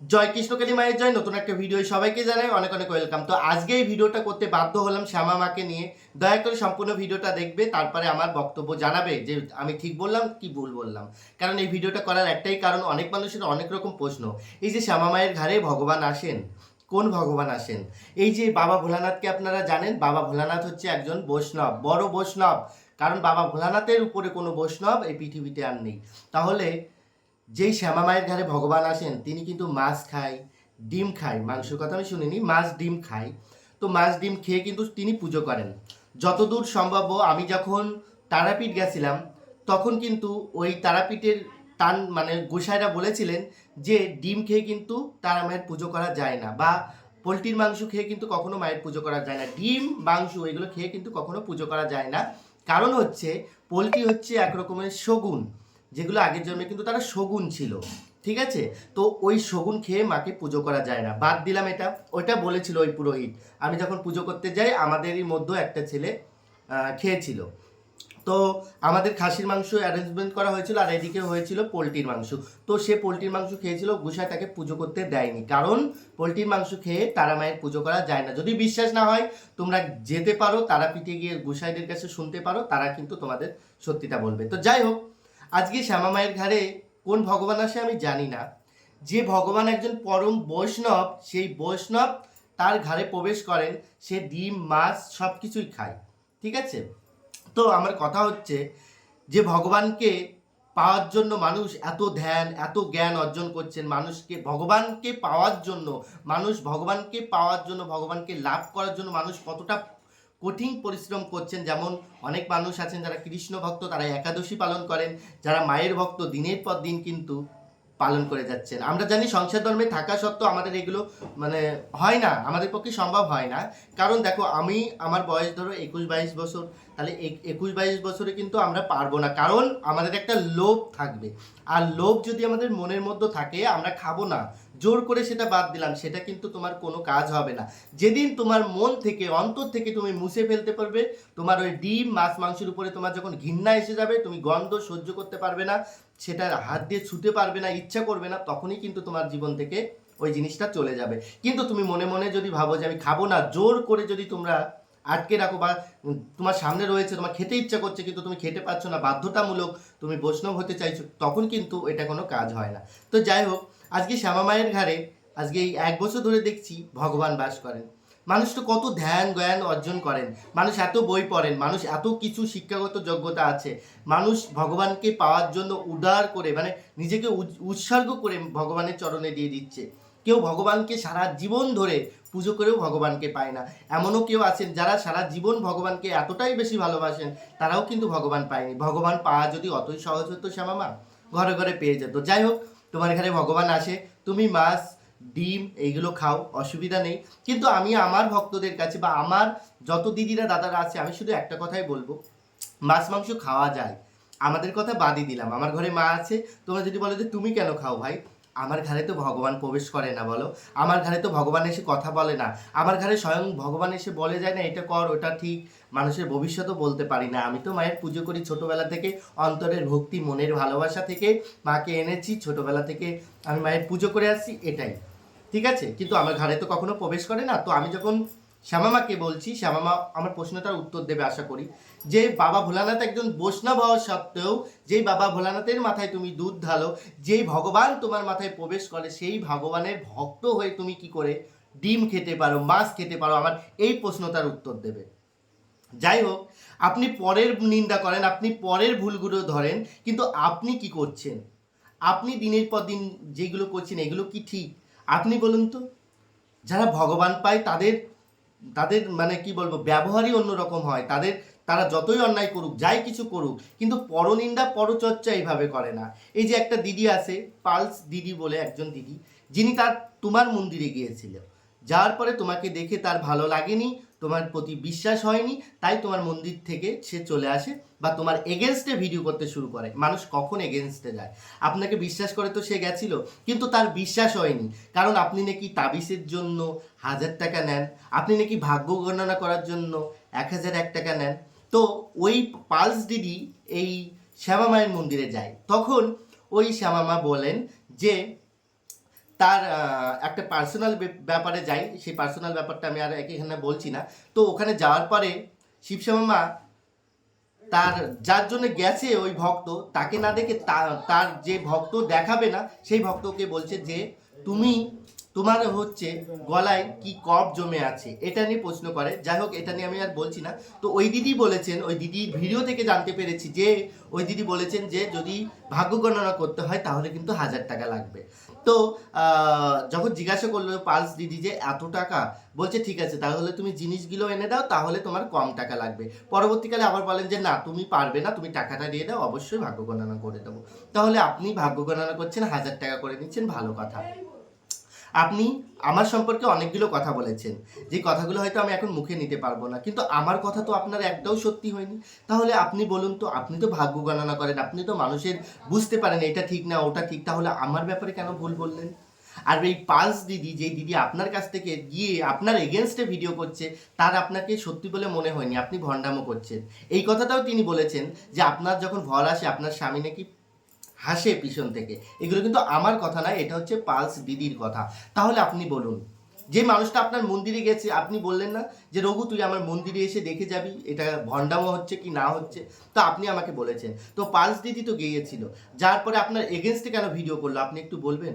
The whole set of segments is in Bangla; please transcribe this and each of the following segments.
জয় কৃষ্ণকালী মায়ের জয়, নতুন একটা ভিডিও সবাইকে জানাই অনেক অনেক ওয়েলকাম তো আজকে এই ভিডিওটা করতে বাধ্য হলাম শ্যামা মাকে নিয়ে। দয়া করে সম্পূর্ণ ভিডিওটা দেখবে, তারপরে আমার বক্তব্য জানাবে যে আমি ঠিক বললাম কি ভুল বললাম। কারণ এই ভিডিওটা করার একটাই কারণ অনেক মানুষের অনেক রকম প্রশ্ন। এই যে শ্যামা মায়ের ঘাড়ে ভগবান আসেন, কোন ভগবান আসেন? এই যে বাবা ভোলানাথকে আপনারা জানেন, বাবা ভোলানাথ হচ্ছে একজন বৈষ্ণব, বড় বৈষ্ণব। কারণ বাবা ভোলানাথের উপরে কোনো বৈষ্ণব এই পৃথিবীতে আর নেই। তাহলে যেই শ্যামা মায়ের ঘরে ভগবান আসেন, তিনি কিন্তু মাছ খায়, ডিম খায়। মাংসের কথা আমি শুনিনি, মাছ ডিম খায়। তো মাছ ডিম খেয়ে কিন্তু তিনি পুজো করেন। যতদূর সম্ভব আমি যখন তারাপীঠ গেছিলাম, তখন কিন্তু ওই তারাপীঠের টান মানে গোসাইরা বলেছিলেন যে ডিম খেয়ে কিন্তু তারা মায়ের পুজো করা যায় না বা পোলট্রির মাংস খেয়ে কিন্তু কখনো মায়ের পুজো করা যায় না। ডিম, মাংস এগুলো খেয়ে কিন্তু কখনো পুজো করা যায় না। কারণ হচ্ছে পোলট্রি হচ্ছে এক রকমের শগুন। যেগুলো আগের জন্মে কিন্তু তারা শগুন ছিল, ঠিক আছে? তো ওই শগুন খেয়ে মাকে পুজো করা যায় না। বাদ দিলাম এটা। ওইটা বলেছিল ওই পুরোহিত। আমি যখন পুজো করতে যাই, আমাদেরই মধ্যে একটা ছেলে খেয়েছিল। তো আমাদের খাসির মাংস অ্যারেঞ্জমেন্ট করা হয়েছিল আর এদিকে হয়েছিল পোলট্রির মাংস। তো সে পোলট্রির মাংস খেয়েছিল, গুসায় তাকে পুজো করতে দেয়নি। কারণ পোলট্রির মাংস খেয়ে তারা মায়ের পুজো করা যায় না। যদি বিশ্বাস না হয়, তোমরা যেতে পারো, তারাপীঠে গিয়ে গুসাইদের কাছে শুনতে পারো, তারা কিন্তু তোমাদের সত্যিটা বলবে। তো যাই হোক আজকে শ্যামা মায়ের ঘাড়ে কোন ভগবান আসে আমি জানি না। যে ভগবান একজন পরম বৈষ্ণব, সেই বৈষ্ণব তার ঘাড়ে প্রবেশ করেন, সে ডিম, মাছ সব কিছুই খায়। ঠিক আছে? তো আমার কথা হচ্ছে, যে ভগবানকে পাওয়ার জন্য মানুষ এত ধ্যান, এত জ্ঞান অর্জন করছেন, মানুষকে, ভগবানকে পাওয়ার জন্য, মানুষ ভগবানকে পাওয়ার জন্য, ভগবানকে লাভ করার জন্য মানুষ কতটা কঠিন পরিশ্রম করছেন। যেমন অনেক মানুষ আছেন যারা কৃষ্ণ ভক্ত, তারা একাদশী পালন করেন। যারা মায়ের ভক্ত, দিনের পর দিন কিন্তু পালন করে যাচ্ছেন। আমরা জানি সংসার ধর্মে থাকা সত্ত্বেও আমাদের এগুলো মানে হয় না, আমাদের পক্ষে সম্ভব হয় না। কারণ দেখো, আমি আমার বয়স ধরো একুশ বাইশ বছর, তাহলে এক- একুশ বাইশ বছরে কিন্তু আমরা পারব না। কারণ আমাদের একটা লোভ থাকবে। আর লোভ যদি আমাদের মনের মধ্যে থাকে, আমরা খাব না। জোর করে সেটা বাদ দিলাম, সেটা কিন্তু তোমার কোনো কাজ হবে না। যেদিন তোমার মন থেকে, অন্তর থেকে তুমি মুছে ফেলতে পারবে, তোমার ওই ডিম, মাছ, মাংসের উপরে তোমার যখন ঘৃণা এসে যাবে, তুমি গন্ধ সহ্য করতে পারবে না, সেটা হাত দিয়ে ছুতে পারবে না, ইচ্ছা করবে না, তখনই কিন্তু তোমার জীবন থেকে ওই জিনিসটা চলে যাবে। কিন্তু তুমি মনে মনে যদি ভাবো যে আমি খাব না, জোর করে যদি তোমরা আটকে রাখো বা তোমার সামনে রয়েছে, তোমার খেতে ইচ্ছা করছে, কিন্তু তুমি খেতে পারছ না, বাধ্যতামূলক তুমি বৈষ্ণব হতে চাইছো, তখন কিন্তু এটা কোনো কাজ হয় না। তো যাই হোক আজকে শ্যামা মায়ের ঘাড়ে, আজকে এই এক বছর ধরে দেখছি ভগবান বাস করেন। মানুষ তো কত ধ্যান, জ্ঞান অর্জন করেন। মানুষ এত বই পড়েন, মানুষ এত কিছু শিক্ষাগত যোগ্যতা আছে। মানুষ ভগবানকে পাওয়ার জন্য উদার করে মানে নিজেকে উৎ- উৎসর্গ করে ভগবানের চরণে দিয়ে দিচ্ছে। কেউ ভগবানকে সারা জীবন ধরে পুজো করেও ভগবানকে পায় না। এমনও কেউ আছেন যারা সারা জীবন ভগবানকে এতটাই বেশি ভালোবাসেন, তারাও কিন্তু ভগবান পায়নি। ভগবান পাওয়া যদি অতই সহজ হতো শ্যামামা ঘরে ঘরে পেয়ে যেত। যাই হোক তোমার এখানে ভগবান আসে তুমি মাছ, ডিম এইগুলো খাও, অসুবিধা নেই। কিন্তু আমি আমার ভক্তদের কাছে বা আমার যত দিদিরা দাদারা আছে, আমি শুধু একটা কথাই বলব, মাছ, মাংস খাওয়া যায়। আমাদের কথা বাদই দিলাম। আমার ঘরে মা আছে, তোমরা যদি বলো যে তুমি কেন খাও ভাই? আমার ঘরে তো ভগবান প্রবেশ করে না, বলো। আমার ঘরে তো ভগবান এসে কথা বলে না। আমার ঘরে স্বয়ং ভগবান এসে বলে যায় না, এটা কর, ওটা ঠিক। মানুষের ভবিষ্যতও বলতে পারি না। আমি তো মায়ের পুজো করি ছোটোবেলা থেকে, অন্তরের ভক্তি, মনের ভালোবাসা থেকে, মাকে এনেছি ছোটোবেলা থেকে। আমি মায়ের পুজো করে আসছি, এটাই। ঠিক আছে? কিন্তু আমার ঘরে তো কখনো প্রবেশ করে না। তো আমি যখন শ্যামামাকে বলছি, শ্যামামা আমার প্রশ্নটার উত্তর দেবে আশা করি। যে বাবা ভোলানাথ একজন বৈষ্ণব হওয়া সত্ত্বেও, যেই বাবা ভোলানাথের মাথায় তুমি দুধ ঢালো, যেই ভগবান তোমার মাথায় প্রবেশ করে, সেই ভগবানের ভক্ত হয়ে তুমি কি করে ডিম খেতে পারো, মাছ খেতে পারো, আমার এই প্রশ্নটার উত্তর দেবে। যাই হোক, আপনি পরের নিন্দা করেন, আপনি পরের ভুলগুলো ধরেন, কিন্তু আপনি কি করছেন? আপনি দিনের পর দিন যেগুলো করছেন, এগুলো কি ঠিক? আপনি বলুন তো, যারা ভগবান পায় তাদের তাদের মানে কি বলব, ব্যবহারই অন্যরকম হয়। তাদের, তারা যতই অন্যায় করুক, যাই কিছু করুক, কিন্তু পরনিন্দা, পরচর্চা এইভাবে করে না। এই যে একটা দিদি আছে, পালস দিদি বলে একজন দিদি, যিনি তার, তোমার মন্দিরে গিয়েছিল যার পরে তোমাকে দেখে তার ভালো লাগেনি, তোমার প্রতি বিশ্বাস হয়নি, তাই তোমার মন্দির থেকে সে চলে আসে বা তোমার এগেনস্টে ভিডিও করতে শুরু করে। মানুষ কখন এগেনস্টে যায়? আপনাকে বিশ্বাস করে তো সে গেছিল, কিন্তু তার বিশ্বাস হয়নি। কারণ আপনি নাকি তাবিসের জন্য হাজার টাকা নেন, আপনি নাকি ভাগ্য গণনা করার জন্য এক হাজার এক টাকা নেন। তো ওই পালস দিদি এই শ্যামা মায়ের মন্দিরে যায়। তখন ওই শ্যামা মা বলেন যে তার একটা পার্সোনাল ব্যাপারে যাই, সেই পার্সোনাল ব্যাপারটা আমি আর এখানে বলছি না। তো ওখানে যাওয়ার পরে শিবশ্যামা তার, যার জন্য গেছে ওই ভক্ত, তাকে না দেখে তার যে ভক্ত দেখাবে না, সেই ভক্তকে বলছে যে, তুমি, তোমার হচ্ছে গলায় কি কপ জমে আছে? এটা নিয়ে প্রশ্ন করে। যাই হোক, এটা নিয়ে আমি আর বলছি না। তো ওই দিদি বলেছেন, ওই দিদির ভিডিও থেকে জানতে পেরেছি যে, ওই দিদি বলেছেন যে, যদি ভাগ্য গণনা করতে হয়, তাহলে কিন্তু হাজার টাকা লাগবে। তো যখন জিজ্ঞাসা করল পালস দিদি যে এত টাকা, বলছে ঠিক আছে, তাহলে তুমি জিনিসগুলো এনে দাও, তাহলে তোমার কম টাকা লাগবে। পরবর্তীকালে আবার বলেন যে, না, তুমি পারবে না, তুমি টাকাটা দিয়ে দাও, অবশ্যই ভাগ্য গণনা করে দেবো। তাহলে আপনি ভাগ্য গণনা করছেন, হাজার টাকা করে নিচ্ছেন, ভালো কথা। আপনি আমার সম্পর্কে অনেকগুলো কথা বলেছেন। যে কথাগুলো হয়তো আমি এখন মুখে নিতে পারব না। কিন্তু আমার কথা তো আপনার একটাও সত্যি হয়নি। তাহলে আপনি বলুন তো, আপনি তো ভাগ্য গণনা করেন, আপনি তো মানুষের বুঝতে পারেন এটা ঠিক না, ওটা ঠিক, তাহলে আমার ব্যাপারে কেন ভুল বললেন? আর এই পালস দিদি, যেই দিদি আপনার কাছ থেকে গিয়ে আপনার এগেনস্টে ভিডিও করছে, তার আপনাকে সত্যি বলে মনে হয়নি, আপনি ভণ্ডামো করছেন। এই কথাটাও তিনি বলেছেন যে আপনার যখন ভর আসে, আপনার স্বামী নাকি হাসে পিছন থেকে। এগুলো কিন্তু আমার কথা না, এটা হচ্ছে পালস দিদির কথা। তাহলে আপনি বলুন, যে মানুষটা আপনার মন্দিরে গেছে, আপনি বললেন না যে, রঘু, তুই আমার মন্দিরে এসে দেখে যাবি, এটা ভণ্ডামো হচ্ছে কি না হচ্ছে? তো আপনি আমাকে বলেছেন। তো পালস দিদি তো গিয়েছিল। যার পরে আপনার এগেনস্টে কেন ভিডিও করল? আপনি একটু বলবেন?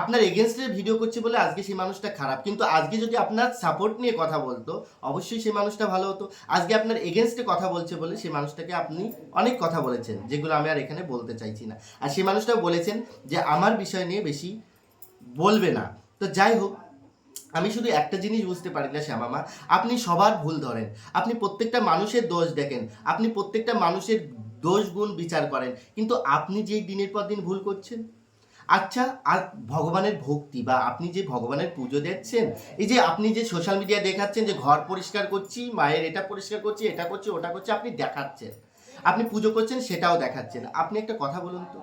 আপনার এগেনস্টে ভিডিও করছে বলে আজকে সেই মানুষটা খারাপ। কিন্তু আজকে যদি আপনার সাপোর্ট নিয়ে কথা বলতো, অবশ্যই সেই মানুষটা ভালো হতো। আজকে আপনার এগেনস্টে কথা বলছে বলে সেই মানুষটাকে আপনি অনেক কথা বলেছেন, যেগুলো আমি আর এখানে বলতে চাইছি না। আর সেই মানুষটাও বলেছেন যে, আমার বিষয় নিয়ে বেশি বলবে না। তো যাই হোক, আমি শুধু একটা জিনিস বুঝতে পারি না শ্যামামা, আপনি সবার ভুল ধরেন। আপনি প্রত্যেকটা মানুষের দোষ দেখেন, আপনি প্রত্যেকটা মানুষের দোষ গুণ বিচার করেন, কিন্তু আপনি যেই দিনের পর দিন ভুল করছেন? আচ্ছা আর ভগবানের ভক্তি বা আপনি যে ভগবানের পুজো দিচ্ছেন এই যে আপনি যে সোশ্যাল মিডিয়া দেখাচ্ছেন যে ঘর পরিষ্কার করছি, মায়ের এটা পরিষ্কার করছি, এটা করছি, ওটা করছি, আপনি দেখাচ্ছেন। আপনি পুজো করছেন, সেটাও দেখাচ্ছেন। আপনি একটা কথা বলুন তো।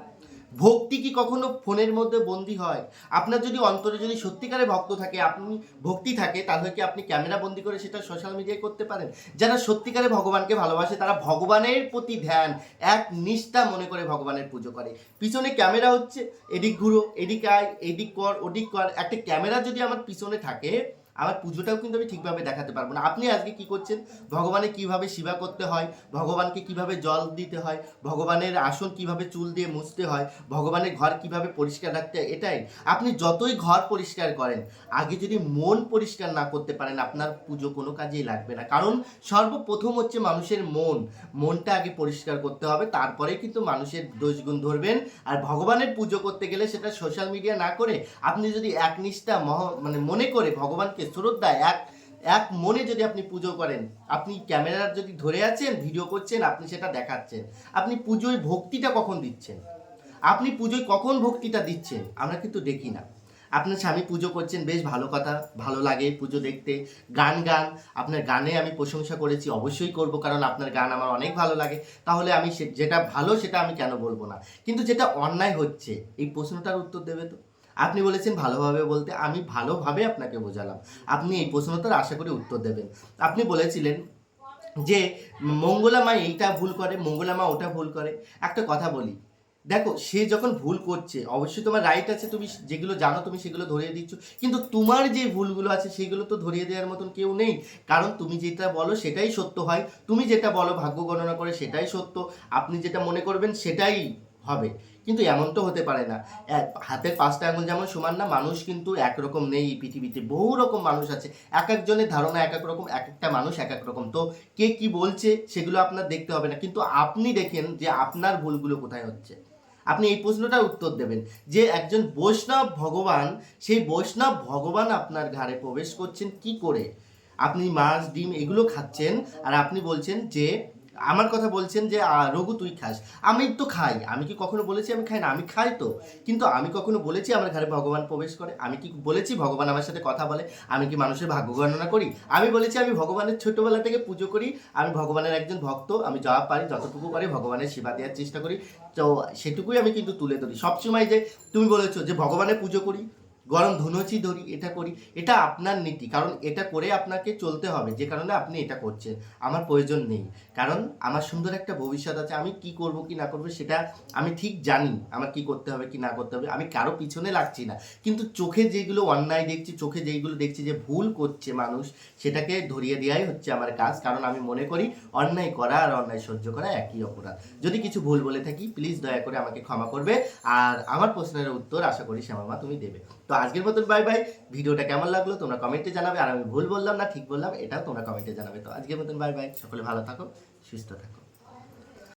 ভক্তি কি কখনো ফোনের মধ্যে বন্দি হয়? আপনার যদি অন্তরে যদি সত্যিকারে ভক্ত থাকে, আপনি ভক্তি থাকে, তাহলে কি আপনি ক্যামেরা বন্দি করে সেটা সোশ্যাল মিডিয়ায় করতে পারেন? যারা সত্যিকারে ভগবানকে ভালোবাসে, তারা ভগবানের প্রতি ধ্যান, এক নিষ্ঠা মনে করে ভগবানের পুজো করে। পিছনে ক্যামেরা হচ্ছে, এদিক ঘুরো, এদিক আয়, এদিক কর, ওদিক কর, একটা ক্যামেরা যদি আমার পিছনে থাকে আমার পুজোটাও কিন্তু আমি ঠিকভাবে দেখাতে পারব না। আপনি আজকে কি করছেন? ভগবানের কীভাবে সেবা করতে হয়? ভগবানকে কীভাবে জল দিতে হয়? ভগবানের আসন কীভাবে চুল দিয়ে মুছতে হয়? ভগবানের ঘর কীভাবে পরিষ্কার রাখতে হয়? এটাই। আপনি যতই ঘর পরিষ্কার করেন, আগে যদি মন পরিষ্কার না করতে পারেন, আপনার পুজো কোনো কাজেই লাগবে না। কারণ সর্বপ্রথম হচ্ছে মানুষের মন। মনটা আগে পরিষ্কার করতে হবে তারপরে কিন্তু মানুষের দোষগুণ ধরবেন। আর ভগবানের পুজো করতে গেলে সেটা সোশ্যাল মিডিয়া না করে, আপনি যদি একনিষ্ঠা মহ মানে মনে করে ভগবানকে শ্রদ্ধা এক এক মনে যদি আপনি পুজো করেন, আপনি ক্যামেরার যদি ধরে আছেন, ভিডিও করছেন, আপনি সেটা দেখাচ্ছেন। আপনি পুজোয় ভক্তিটা কখন দিচ্ছেন? আপনি পুজোয় কখন ভক্তিটা দিচ্ছেন? আমরা কিন্তু দেখি না। আপনার স্বামী পুজো করছেন, বেশ ভালো কথা, ভালো লাগে পুজো দেখতে। গান গান, আপনার গানে আমি প্রশংসা করেছি, অবশ্যই করব, কারণ আপনার গান আমার অনেক ভালো লাগে। তাহলে আমি যেটা ভালো সেটা আমি কেন বলব না? কিন্তু যেটা অন্যায় হচ্ছে, এই প্রশ্নটার উত্তর দেবে তো? আপনি বলেছেন ভালোভাবে বলতে, আমি ভালোভাবে আপনাকে বোঝালাম। আপনি এই প্রশ্নটার আশা করি উত্তর দেবেন। আপনি বলেছিলেন যে মঙ্গলা মা এইটা ভুল করে, মঙ্গলা মা ওটা ভুল করে। একটা কথা বলি, দেখো সে যখন ভুল করছে, অবশ্যই তোমার রাইট আছে, তুমি যেগুলো জানো তুমি সেগুলো ধরিয়ে দিচ্ছ, কিন্তু তোমার যে ভুলগুলো আছে সেগুলো তো ধরিয়ে দেওয়ার মতন কেউ নেই। কারণ তুমি যেটা বলো সেটাই সত্য হয়, তুমি যেটা বলো ভাগ্য গণনা করে সেটাই সত্য, আপনি যেটা মনে করবেন সেটাই হবে। কিন্তু এমন তো হতে পারে না। হাতের পাঁচটা আঙুল যেমন সমান না, মানুষ কিন্তু একরকম নেই পৃথিবীতে। বহু রকম মানুষ আছে, এক একজনের ধারণা এক এক রকম, এক একটা মানুষ এক এক রকম। তো কে কি বলছে সেগুলো আপনার দেখতে হবে না। কিন্তু আপনি দেখেন যে আপনার ভুলগুলো কোথায় হচ্ছে। আপনি এই প্রশ্নটার উত্তর দেবেন যে একজন বৈষ্ণব ভগবান, সেই বৈষ্ণব ভগবান আপনার ঘাড়ে প্রবেশ করছেন কি করে? আপনি মাছ, ডিম এগুলো খাচ্ছেন আর আপনি বলছেন যে আমার কথা বলছেন যে রঘু, তুই খাস। আমি তো খাই। আমি কি কখনো বলেছি আমি খাই না? আমি খাই তো। কিন্তু আমি কখনো বলেছি আমার ঘরে ভগবান প্রবেশ করে? আমি কি বলেছি ভগবান আমার সাথে কথা বলে? আমি কি মানুষের ভাগ্য গণনা করি? আমি বলেছি আমি ভগবানের ছোটোবেলা থেকে পুজো করি। আমি ভগবানের একজন ভক্ত। আমি যা পারি, যতটুকু পারি ভগবানের সেবা দেওয়ার চেষ্টা করি। তো সেটুকুই আমি কিন্তু তুলে ধরি। সবসময় যে, তুমি বলেছ যে, ভগবানের পুজো করি। গরম ধুনুচি ধরি এটা করি, এটা আপনার নীতি। কারণ এটা করে আপনাকে চলতে হবে, যে কারণে আপনি এটা করছেন। আমার প্রয়োজন নেই। কারণ আমার সুন্দর একটা ভবিষ্যৎ আছে, আমি কি করব, কি না করব, সেটা আমি ঠিক জানি, আমার কি করতে হবে, কি না করতে হবে, আমি কারও পিছনে লাগছি না। কিন্তু চোখে যেগুলো অন্যায় দেখছি, চোখে যেগুলো দেখছি যে ভুল করছে মানুষ, সেটাকে ধরিয়ে দেওয়াই হচ্ছে আমার কাজ। কারণ আমি মনে করি, অন্যায় করা আর অন্যায় সহ্য করা একই অপরাধ। যদি কিছু ভুল বলে থাকি প্লিজ দয়া করে আমাকে ক্ষমা করবে। আর আমার প্রশ্নের উত্তর আশা করি শ্যামামা তুমি দেবে। তো আজকের মতন বাই বাই ভিডিওটা কেমন লাগল তোমরা কমেন্টে জানাবে। আর আমি ভুল বললাম না, ঠিক বললাম, এটাও তোমরা কমেন্টে জানাবে। তো আজকের মতন বাই বাই সকলে ভালো থাকো, সুস্থ থাকো।